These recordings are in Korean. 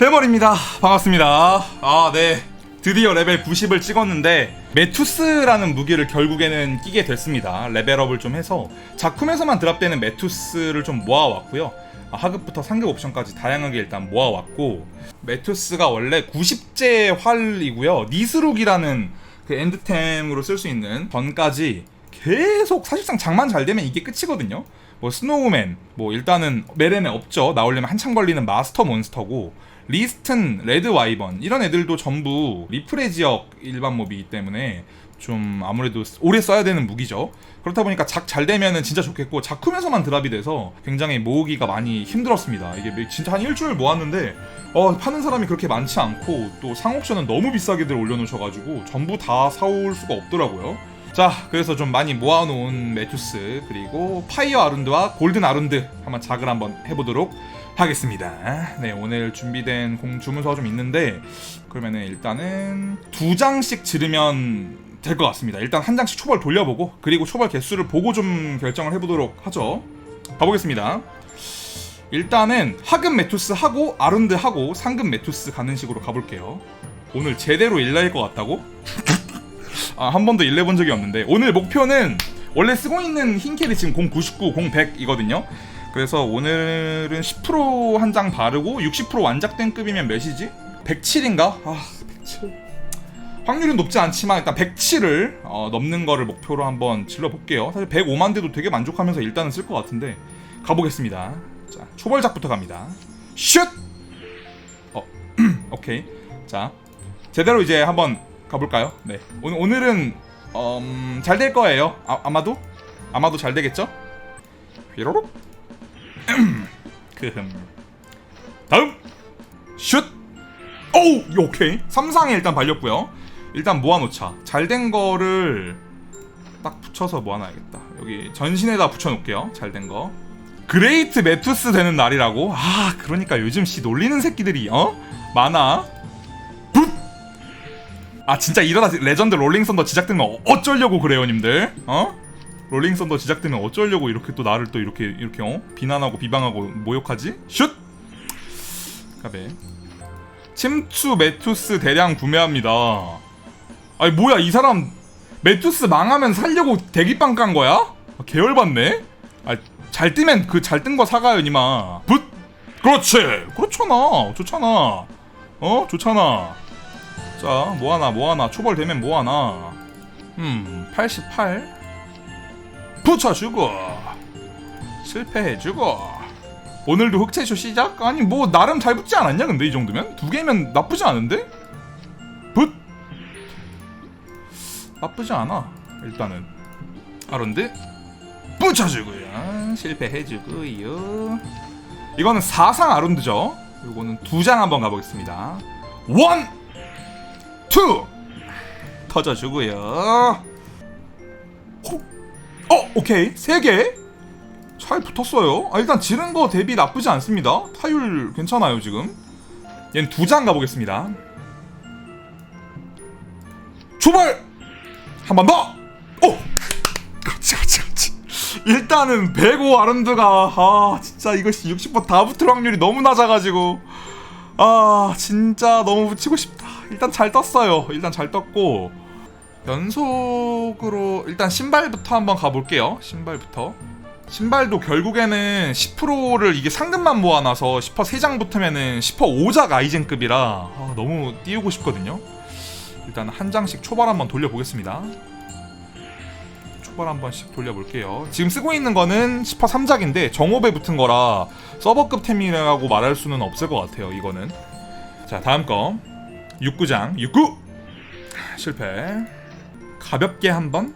대머리입니다. 반갑습니다. 아, 네. 드디어 레벨 90을 찍었는데 메투스라는 무기를 결국에는 끼게 됐습니다. 레벨업을 좀 해서 작품에서만 드랍되는 메투스를 좀 모아왔고요. 아, 하급부터 상급 옵션까지 다양하게 일단 모아왔고 메투스가 원래 90제 활이고요. 니스룩이라는 그 엔드템으로 쓸 수 있는 전까지 계속 사실상 장만 잘 되면 이게 끝이거든요. 뭐 스노우맨, 뭐 일단은 메렌에 없죠. 나오려면 한참 걸리는 마스터 몬스터고 리스튼, 레드 와이번 이런 애들도 전부 리프레 지역 일반 몹이기 때문에 좀 아무래도 오래 써야 되는 무기죠. 그렇다 보니까 작 잘 되면은 진짜 좋겠고 작품에서만 드랍이 돼서 굉장히 모으기가 많이 힘들었습니다. 이게 진짜 한 일주일 모았는데 어, 파는 사람이 그렇게 많지 않고 또 상옥션은 너무 비싸게들 올려놓으셔가지고 전부 다 사올 수가 없더라고요. 자, 그래서 좀 많이 모아놓은 메투스 그리고 파이어 아룬드와 골든 아룬드 한번 작을 한번 해보도록 하겠습니다. 네, 오늘 준비된 공 주문서가 좀 있는데 그러면은 일단은 두 장씩 지르면 될 것 같습니다. 일단 한 장씩 초벌 돌려보고 그리고 초벌 개수를 보고 좀 결정을 해보도록 하죠. 가보겠습니다. 일단은 하급 메투스 하고 아룬드 하고 상급 메투스 가는 식으로 가볼게요. 오늘 제대로 일날 것 같다고? 아, 한 번도 일내본 적이 없는데 오늘 목표는 원래 쓰고 있는 흰 캐리 지금 099, 0100이거든요. 그래서 오늘은 10%한 장 바르고 60% 완작된 급이면 몇이지? 107인가? 아, 107. 확률은 높지 않지만 일단 107을 어, 넘는 거를 목표로 한번 질러볼게요. 사실 105만 대도 되게 만족하면서 일단은 쓸 것 같은데 가보겠습니다. 자, 초벌작부터 갑니다. 슛! 어, 오케이. 자, 제대로 이제 한번 가볼까요? 네. 오늘, 오늘은 음, 잘 될 거예요. 아, 아마도? 아마도 잘 되겠죠? 휘로록? 그흠. 다음! 슛! 오우! 오케이. 3상에 일단 발렸고요. 일단 모아놓자. 잘 된 거를 딱 붙여서 모아놔야겠다. 여기 전신에다 붙여놓을게요. 잘 된 거. 그레이트 메투스 되는 날이라고? 아, 그러니까 요즘 씨 놀리는 새끼들이, 어? 많아. 붓! 아, 진짜 이러다 레전드 롤링 썬더 지작되면 어- 어쩌려고 그래요, 님들? 어? 롤링 썬더 지작되면 어쩌려고 이렇게 또 나를 또 이렇게, 이렇게, 어? 비난하고 비방하고 모욕하지? 슛! 가베. 침투 메투스 대량 구매합니다. 아니 뭐야 이 사람 메투스 망하면 살려고 대기빵 깐 거야? 아, 계열받네. 아 잘 뜨면 그 잘 뜬 거 사가요 니마. 붓. 그렇지. 그렇잖아. 좋잖아. 어 좋잖아. 자 뭐하나 뭐하나 초벌 되면 뭐하나. 음 88. 붙여주고 실패해주고. 오늘도 흑채쇼 시작? 아니 뭐 나름 잘 붙지 않았냐 근데 이 정도면? 두 개면 나쁘지 않은데? 붓! 나쁘지 않아 일단은 아론드 붙여주고요 실패해주고요 이거는 4상 아론드죠 이거는 두 장 한번 가보겠습니다 원! 투! 터져주고요 호! 어 오케이 세개 잘 붙었어요. 아, 일단 지른 거 대비 나쁘지 않습니다. 타율 괜찮아요 지금. 얘는 두 장 가보겠습니다. 초발 한 번 더. 오, 그렇지 그렇지 그렇지. 일단은 105 아른드가 아 진짜 이것이 60%다 붙을 확률이 너무 낮아가지고 아 진짜 너무 붙이고 싶다. 일단 잘 떴어요. 일단 잘 떴고 연속으로 일단 신발부터 한번 가볼게요. 신발부터. 신발도 결국에는 10%를 이게 상금만 모아놔서 10% 3장 붙으면은 10% 5작 아이젠급이라 아, 너무 띄우고 싶거든요. 일단 한 장씩 초발 한번 돌려보겠습니다. 초발 한 번씩 돌려볼게요. 지금 쓰고 있는 거는 10% 3작인데 정업에 붙은 거라 서버급 템이라고 말할 수는 없을 것 같아요. 이거는. 자 다음 거 69장 69 실패 가볍게 한번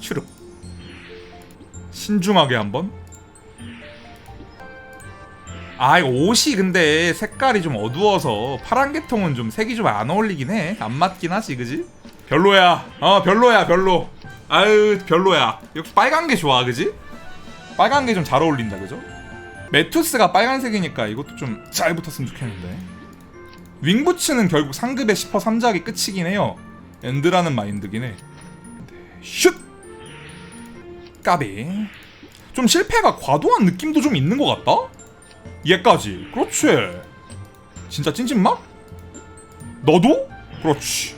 추룩 신중하게 한번. 아 이거 옷이 근데 색깔이 좀 어두워서 파란 계통은 좀 색이 좀 안 어울리긴 해. 안 맞긴 하지, 그지? 별로야. 어 별로야 별로. 아유 별로야. 역시 빨간 게 좋아, 그지? 빨간 게 좀 잘 어울린다, 그죠? 메투스가 빨간색이니까 이것도 좀 잘 붙었으면 좋겠는데. 윙부츠는 결국 상급의 10% 3작이 끝이긴 해요. 엔드라는 마인드긴 해. 슛! 까비 좀 실패가 과도한 느낌도 좀 있는 것 같다? 얘까지 그렇지 진짜 찐찐막? 너도? 그렇지.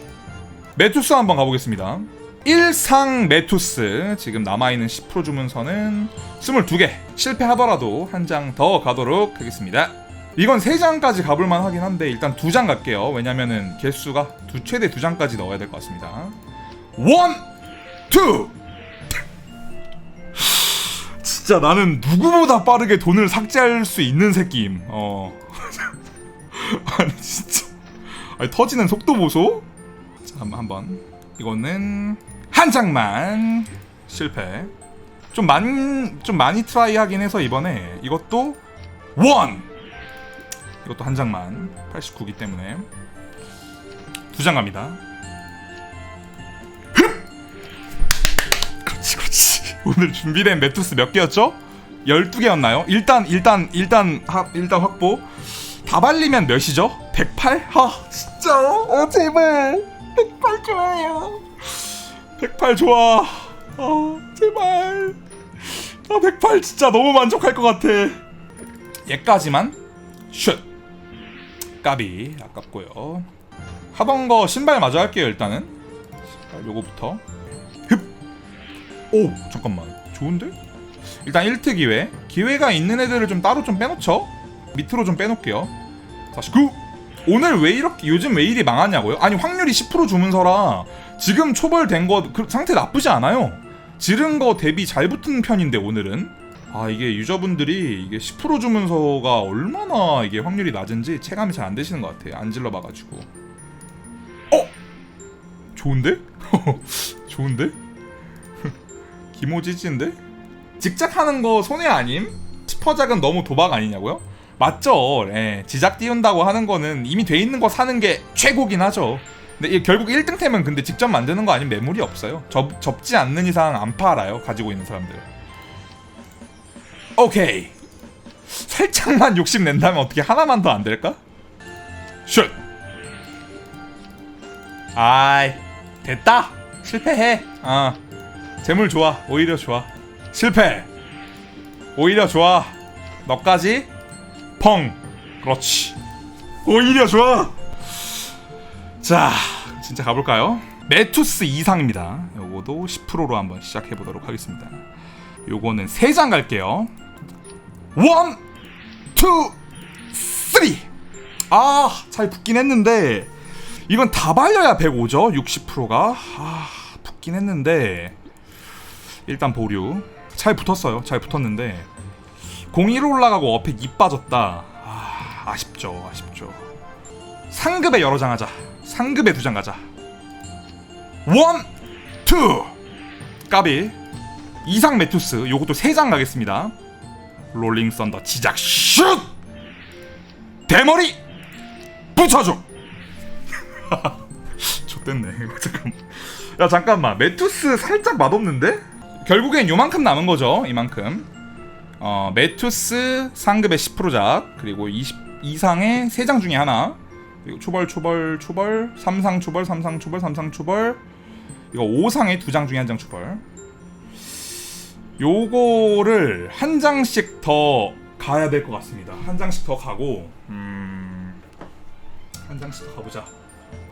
메투스 한번 가보겠습니다. 일상 메투스 지금 남아있는 10% 주문서는 22개 실패하더라도 한 장 더 가도록 하겠습니다. 이건 3장까지 가볼만 하긴 한데 일단 2장 갈게요. 왜냐면은 개수가 두, 최대 2장까지 넣어야 될 것 같습니다. 원, 투. 진짜 나는 누구보다 빠르게 돈을 삭제할 수 있는 새끼임. 어. 아니 진짜. 아니 터지는 속도 보소. 자 한번. 이거는 한 장만 실패. 좀 많, 좀 많이 트라이 하긴 해서 이번에 이것도 원. 이것도 한 장만. 89기 때문에. 두 장 갑니다. 그렇지 그렇지. 오늘 준비된 메투스 몇 개였죠? 12개였나요? 일단 일단 일단 하, 일단 확보. 다 발리면 몇이죠? 108? 아 진짜? 어 제발. 108 좋아요. 108 좋아. 아 제발. 아 108 진짜 너무 만족할 것 같아. 얘까지만. 슛 까비 아깝고요. 하던 거 신발 마저 할게요 일단은. 신발 요거부터. 오 잠깐만. 좋은데? 일단 1트 기회. 기회가 있는 애들을 좀 따로 좀 빼놓죠? 밑으로 좀 빼놓을게요. 49 오늘 왜 이렇게 요즘 왜 이리 망하냐고요? 아니 확률이 10% 주문서라 지금 초벌된 거 그, 상태 나쁘지 않아요. 지른 거 대비 잘 붙은 편인데 오늘은 아 이게 유저분들이 이게 10% 주문서가 얼마나 이게 확률이 낮은지 체감이 잘 안 되시는 것 같아요 안 질러봐가지고 어? 좋은데? 좋은데? 기모지지인데? 직작 하는 거 손해 아님? 스퍼작은 너무 도박 아니냐고요? 맞죠. 예, 지작 띄운다고 하는 거는 이미 돼 있는 거 사는 게 최고긴 하죠. 근데 이게 결국 1등템은 근데 직접 만드는 거 아니면 매물이 없어요. 접, 접지 않는 이상 안 팔아요. 가지고 있는 사람들. 오케이. 살짝만 욕심 낸다면 어떻게 하나만 더 안 될까? 슛. 아이 됐다. 실패해. 아 재물 좋아. 오히려 좋아. 실패. 오히려 좋아. 너까지 펑. 그렇지. 오히려 좋아. 자, 진짜 가볼까요? 메투스 이상입니다. 요거도 10%로 한번 시작해 보도록 하겠습니다. 요거는 3장 갈게요. 원, 투, 쓰리. 아, 잘 붙긴 했는데 이건 다 발려야 105죠. 60%가. 아, 붙긴 했는데 일단 보류. 잘 붙었어요. 잘 붙었는데 공이로 올라가고 어펙 2 빠졌다. 아, 아쉽죠. 아쉽죠. 상급에 여러 장 하자. 상급에 두 장 가자. 원, 투. 까비. 이상 메투스. 요것도 세 장 가겠습니다. 롤링 썬더 지작 슛! 대머리 붙여줘. 좋댔네. 잠깐만. 야 잠깐만. 메투스 살짝 맛없는데? 결국엔 요만큼 남은 거죠. 이만큼. 어, 메투스 상급의 10%작 그리고 20 이상의 3장 중에 하나 그리고 초벌 초벌 초벌 삼상 초벌 삼상 초벌 삼상 초벌 이거 5상의 두장 중에 한 장 초벌 요거를 한 장씩 더 가야 될 것 같습니다. 한 장씩 더 가고 음... 한 장씩 더 가보자.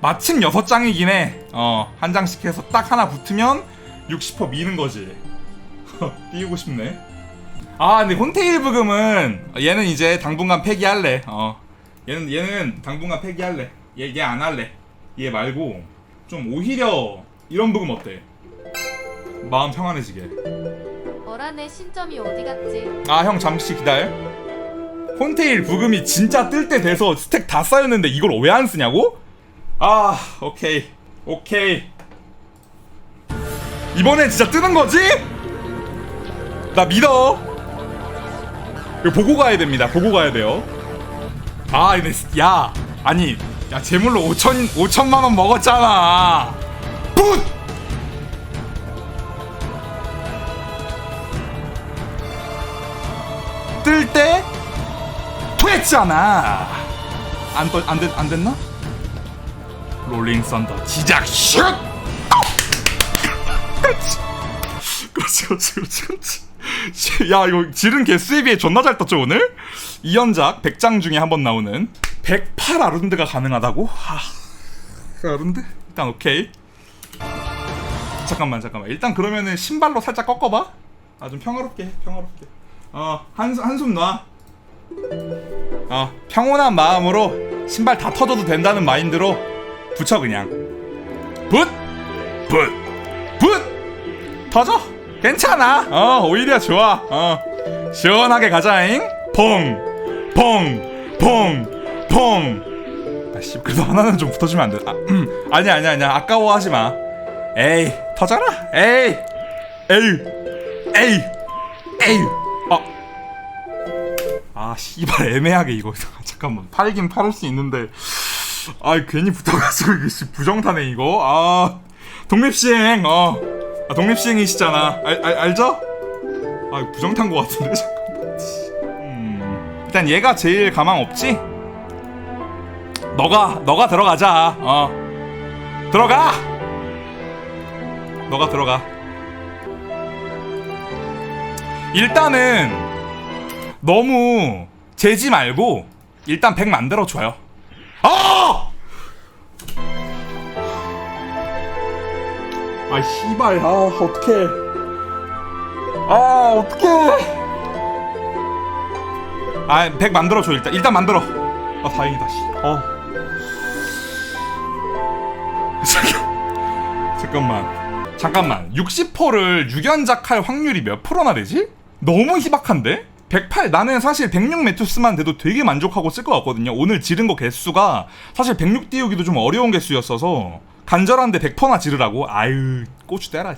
마침 6장이긴 해 어 한 장씩 해서 딱 하나 붙으면 60% 미는 거지. 띄우고 싶네. 아 근데 혼테일 부금은 얘는 이제 당분간 폐기할래. 어 얘는 얘는 당분간 폐기할래. 얘 얘 안 할래. 얘 말고 좀 오히려 이런 부금 어때? 마음 평안해지게 어란의 신점이 어디 갔지? 아 형 잠시 기다려. 혼테일 부금이 진짜 뜰 때 돼서 스택 다 쌓였는데 이걸 왜 안 쓰냐고? 아 오케이. 오케이. 이번엔 진짜 뜨는 거지? 나 믿어. 이거 보고 가야 됩니다. 보고 가야 돼요. 아 근데 스- 야 아니 야 재물로 5천 5천만 원 먹었잖아. 붓 뜰때 토했잖아. 안, 떠, 안, 됐, 안 됐나? 롤링 썬더 지작 슛! 그렇지. 그렇지 그렇지 그렇지 야 이거 지른 개수에 비해 존나 잘 떴죠 오늘? 이연작 100장 중에 한 번 나오는 108 아룬드가 가능하다고? 하... 그 아룬드? 일단 오케이. 잠깐만 잠깐만. 일단 그러면은 신발로 살짝 꺾어봐. 아 좀 평화롭게 해 평화롭게 어 한숨 한숨 놔 어, 평온한 마음으로 신발 다 터져도 된다는 마인드로 붙여 그냥 붓! 붓! 붓! 터져! 괜찮아 어 오히려 좋아 어 시원하게 가자잉 퐁! 퐁! 퐁! 퐁! 아씨 그래도 하나는 좀 붙어주면 안 돼 아, 음, 아니야 아니야 아니야 아까워하지 마 에이 터져라 에이 에이 에이 에이 어 아 씨발 애매하게 이거. 잠깐만. 팔긴 팔을 수 있는데. 아 괜히 붙어가지고 이게 씨, 부정타네 이거. 아 독립시행. 어. 아, 독립시행이시잖아. 알, 알, 알죠? 아 부정탄 거 같은데 잠깐만. 음, 일단 얘가 제일 가망 없지? 너가 너가 들어가자. 어. 들어가! 너가 들어가. 일단은 너무 재지 말고 일단 100 만들어 줘요. 아! 아 씨발 아 어떡해. 아 어떡해. 아 100 만들어 줘 일단. 일단 만들어. 아 다행이다 씨 어. 잠깐. 잠깐만. 잠깐만. 60%를 6연작 할 확률이 몇 프로나 되지? 너무 희박한데? 108 나는 사실 106 메투스만 돼도 되게 만족하고 쓸 것 같거든요 오늘 지른 거 개수가 사실 106 띄우기도 좀 어려운 개수였어서 간절한데 100%나 지르라고? 아유 고추 떼라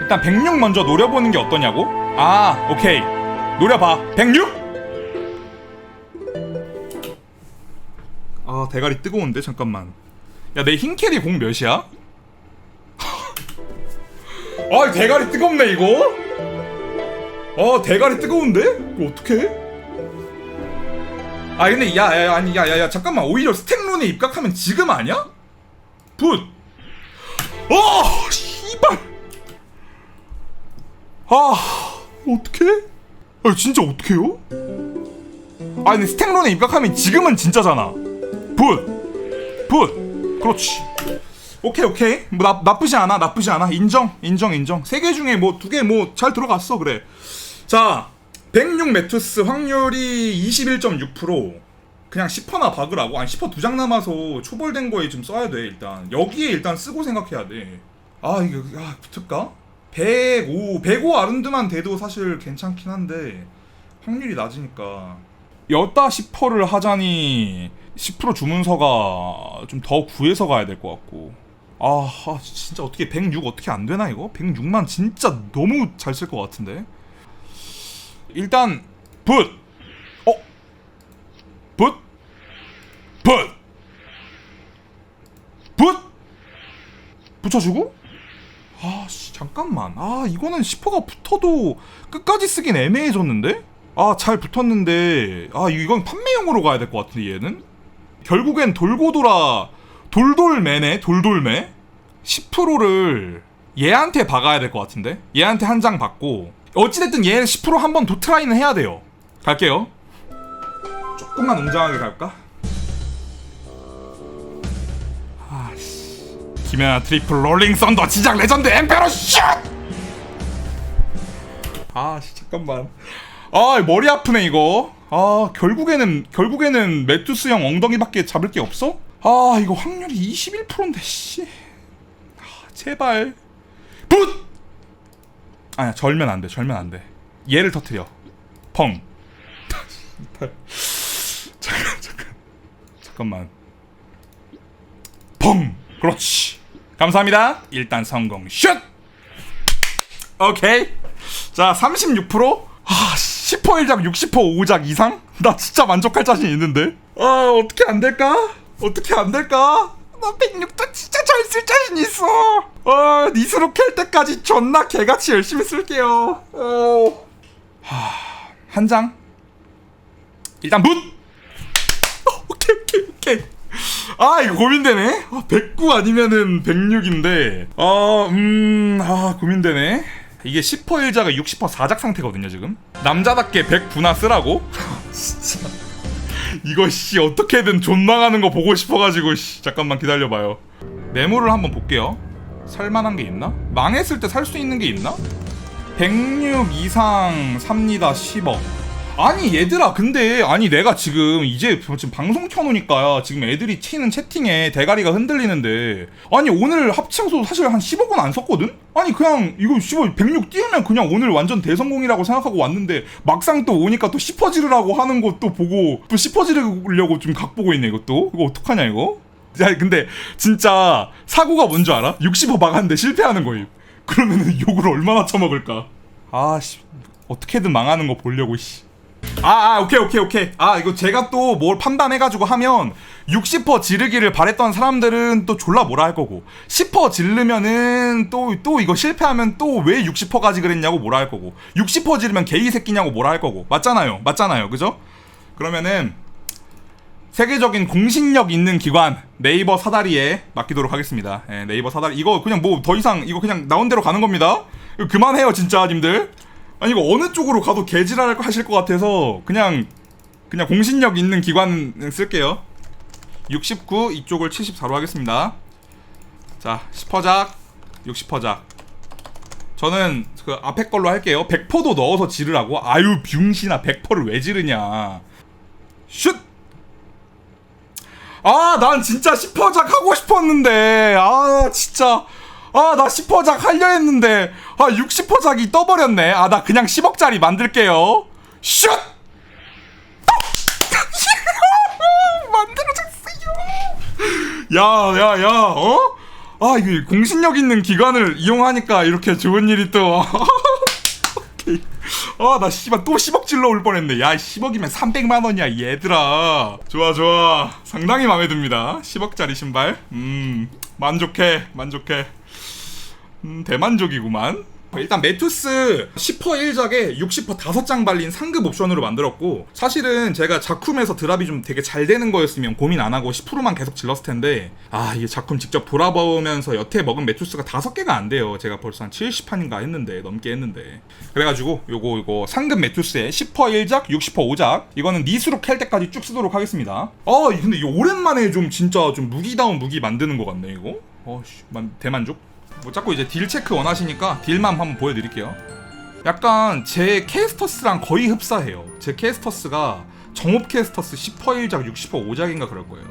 일단 106 먼저 노려보는 게 어떠냐고? 아 오케이 노려봐 106? 아 대가리 뜨거운데 잠깐만 야 내 흰캐리 공 몇이야? 아 대가리 뜨겁네 이거 어 대가리 뜨거운데? 이거 어떡해? 아 근데 야야 아니 야야야 잠깐만 오히려 스택론에 입각하면 지금 아니야? 붓! 어! 씨발! 아 어떡해? 아 진짜 어떡해요? 아 근데 스택론에 입각하면 지금은 진짜잖아 붓! 붓! 그렇지 오케이 오케이 뭐 나, 나쁘지 않아 나쁘지 않아 인정 인정 인정 세 개 중에 뭐 두 개 뭐 잘 들어갔어 그래 자, 106 메투스 확률이 21.6% 그냥 10%나 박으라고? 아니 10%두장 남아서 초벌된 거에 좀 써야 돼 일단. 여기에 일단 쓰고 생각해야 돼아 이거 아 붙을까? 105 105 아른드만 돼도 사실 괜찮긴 한데 확률이 낮으니까. 여따 10%를 하자니 10% 주문서가 좀 더 구해서 가야 될 것 같고. 아, 아 진짜 어떻게 106 어떻게 안 되나 이거? 106만 진짜 너무 잘 쓸 것 같은데 일단 붓. 어? 붓? 붓. 붓? 붙여주고? 아, 씨, 잠깐만. 아, 이거는 10호가 붙어도 끝까지 쓰긴 애매해졌는데? 아, 잘 붙었는데. 아, 이건 판매용으로 가야 될 것 같은데, 얘는? 결국엔 돌고 돌아 돌돌매네, 돌돌매? 10%를 얘한테 박아야 될 것 같은데? 얘한테 한 장 받고 어찌됐든 얘는 10%한번더 트라이는 해야 돼요. 갈게요. 조금만 웅장하게 갈까? 아씨. 김연아 트리플 롤링 썬더 지작 레전드 엠페로 슛! 아씨 잠깐만. 아 머리 아프네 이거. 아 결국에는 결국에는 메투스 형 엉덩이밖에 잡을 게 없어? 아 이거 확률이 21%인데 씨. 아, 제발. 붓! 아니야 절면 안돼 절면 안돼. 얘를 터트려. 펑. 잠깐 잠깐. 잠깐만. 펑. 그렇지. 감사합니다. 일단 성공. 슛! 오케이. 자 36%? 아 10호 1작 60호 5작 이상? 나 진짜 만족할 자신 있는데. 아 어떻게 안 될까? 어떻게 안 될까? 나 106도 진짜 잘 쓸 자신 있어. 어, 니스로 캘 때까지 존나 개같이 열심히 쓸게요. 어. 하, 한 장. 일단 문. 어, 오케이 오케이 오케이. 아 이거 고민되네. 아, 109 아니면은 106인데. 어, 음, 아 고민되네. 이게 10% 1자가 60% 4작 상태거든요 지금 남자답게 100부나 쓰라고? 진짜 이거 씨 어떻게든 존망하는 거 보고 싶어가지고 씨 잠깐만 기다려봐요 매물을 한번 볼게요 살만한 게 있나? 망했을 때 살 수 있는 게 있나? 106 이상 삽니다 10억 아니 얘들아 근데 아니 내가 지금 이제 지금 방송 켜놓으니까 지금 애들이 치는 채팅에 대가리가 흔들리는데 아니 오늘 합쳐서 사실 한 10억은 안 썼거든? 아니 그냥 이거 15, 106 띄우면 그냥 오늘 완전 대성공이라고 생각하고 왔는데 막상 또 오니까 또 씹어지르라고 하는 것도 보고 또 씹어지르려고 좀 각보고 있네 이것도 이거 어떡하냐 이거? 야 근데 진짜 사고가 뭔 줄 알아? 60호 막았는데 실패하는 거임 그러면은 욕을 얼마나 처먹을까 아씨 어떻게든 망하는 거 보려고 씨. 아, 아, 오케이, 오케이, 오케이. 아, 이거 제가 또 뭘 판단해가지고 하면 60% 지르기를 바랬던 사람들은 또 졸라 뭐라 할 거고 10% 지르면은 또, 또 이거 실패하면 또 왜 60%까지 그랬냐고 뭐라 할 거고 60% 지르면 게이 새끼냐고 뭐라 할 거고 맞잖아요, 맞잖아요, 그죠? 그러면은 세계적인 공신력 있는 기관 네이버 사다리에 맡기도록 하겠습니다. 예, 네이버 사다리 이거 그냥 뭐 더 이상 이거 그냥 나온 대로 가는 겁니다. 그만해요 진짜 님들. 아니 이거 어느 쪽으로 가도 개지랄 하실 것 같아서 그냥 그냥 공신력 있는 기관 쓸게요. 69 이쪽을 74로 하겠습니다. 자 10퍼작 60퍼작 저는 그 앞에 걸로 할게요. 100%도 넣어서 지르라고? 아유 병신아 100%를 왜 지르냐. 슛! 아, 난 진짜 10퍼작 하고 싶었는데. 아, 진짜. 아, 나 10퍼작 하려 했는데. 아, 60퍼작이 떠버렸네. 아, 나 그냥 10억짜리 만들게요. 슛! 만들어졌어요. 야, 야, 야, 어? 아, 이게 공신력 있는 기관을 이용하니까 이렇게 좋은 일이 또. 아, 나 씨발 또 10억 질러 올 뻔했네. 야, 10억이면 300만 원이야, 얘들아. 좋아, 좋아. 상당히 마음에 듭니다. 10억짜리 신발. 음, 만족해, 만족해. 음, 대만족이구만. 일단 메투스 10% 1작에 60% 5장 발린 상급 옵션으로 만들었고 사실은 제가 작품에서 드랍이 좀 되게 잘 되는 거였으면 고민 안 하고 10%만 계속 질렀을 텐데 아 이게 작품 직접 돌아보면서 여태 먹은 메투스가 5개가 안 돼요. 제가 벌써 한 70판인가 했는데 넘게 했는데. 그래가지고 요거 요거 상급 메투스의 10% 1작 60% 5작 이거는 니스로 캘 때까지 쭉 쓰도록 하겠습니다. 아 근데 이거 오랜만에 좀 진짜 좀 무기다운 무기 만드는 것 같네 이거. 어씨 대만족 뭐 자꾸 이제 딜 체크 원하시니까 딜만 한번 보여드릴게요. 약간 제 캐스터스랑 거의 흡사해요. 제 캐스터스가 정업 캐스터스 10% 1작, 60% 5작인가 그럴 거예요.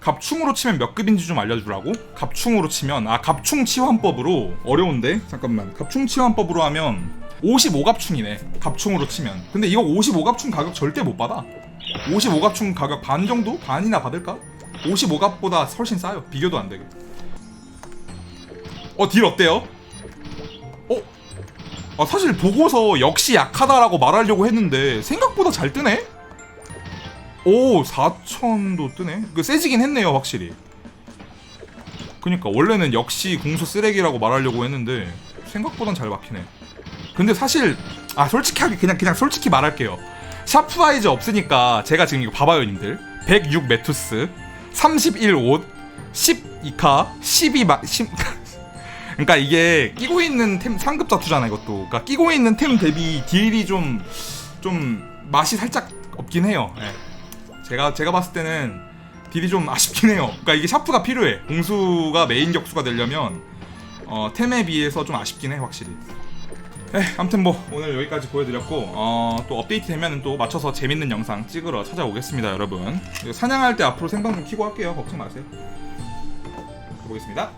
갑충으로 치면 몇 급인지 좀 알려주라고? 갑충으로 치면 아 갑충 치환법으로 어려운데 잠깐만 갑충 치환법으로 하면 55갑충이네 갑충으로 치면 근데 이거 55갑충 가격 절대 못 받아 55갑충 가격 반 정도? 반이나 받을까? 55갑보다 훨씬 싸요 비교도 안 되게 어, 딜 어때요? 어? 아, 사실 보고서 역시 약하다라고 말하려고 했는데 생각보다 잘 뜨네? 오, 4천도 뜨네. 그 세지긴 했네요, 확실히. 그니까 원래는 역시 궁수 쓰레기라고 말하려고 했는데 생각보단 잘 막히네. 근데 사실 아 솔직하게 그냥 그냥 솔직히 말할게요. 샤프아이즈 없으니까 제가 지금 이거 봐봐요, 님들. 106 메투스, 31 옷, 12카, 12 마 10 그러니까 이게 끼고 있는 템 상급 자투잖아 이것도. 그러니까 끼고 있는 템 대비 딜이 좀 좀 맛이 살짝 없긴 해요. 예. 제가 제가 봤을 때는 딜이 좀 아쉽긴 해요. 그러니까 이게 샤프가 필요해. 공수가 메인 격수가 되려면 어, 템에 비해서 좀 아쉽긴 해 확실히. 에, 아무튼 뭐 오늘 여기까지 보여드렸고 어, 또 업데이트 되면 또 맞춰서 재밌는 영상 찍으러 찾아오겠습니다, 여러분. 사냥할 때 앞으로 생방 좀 키고 할게요. 걱정 마세요. 가보겠습니다.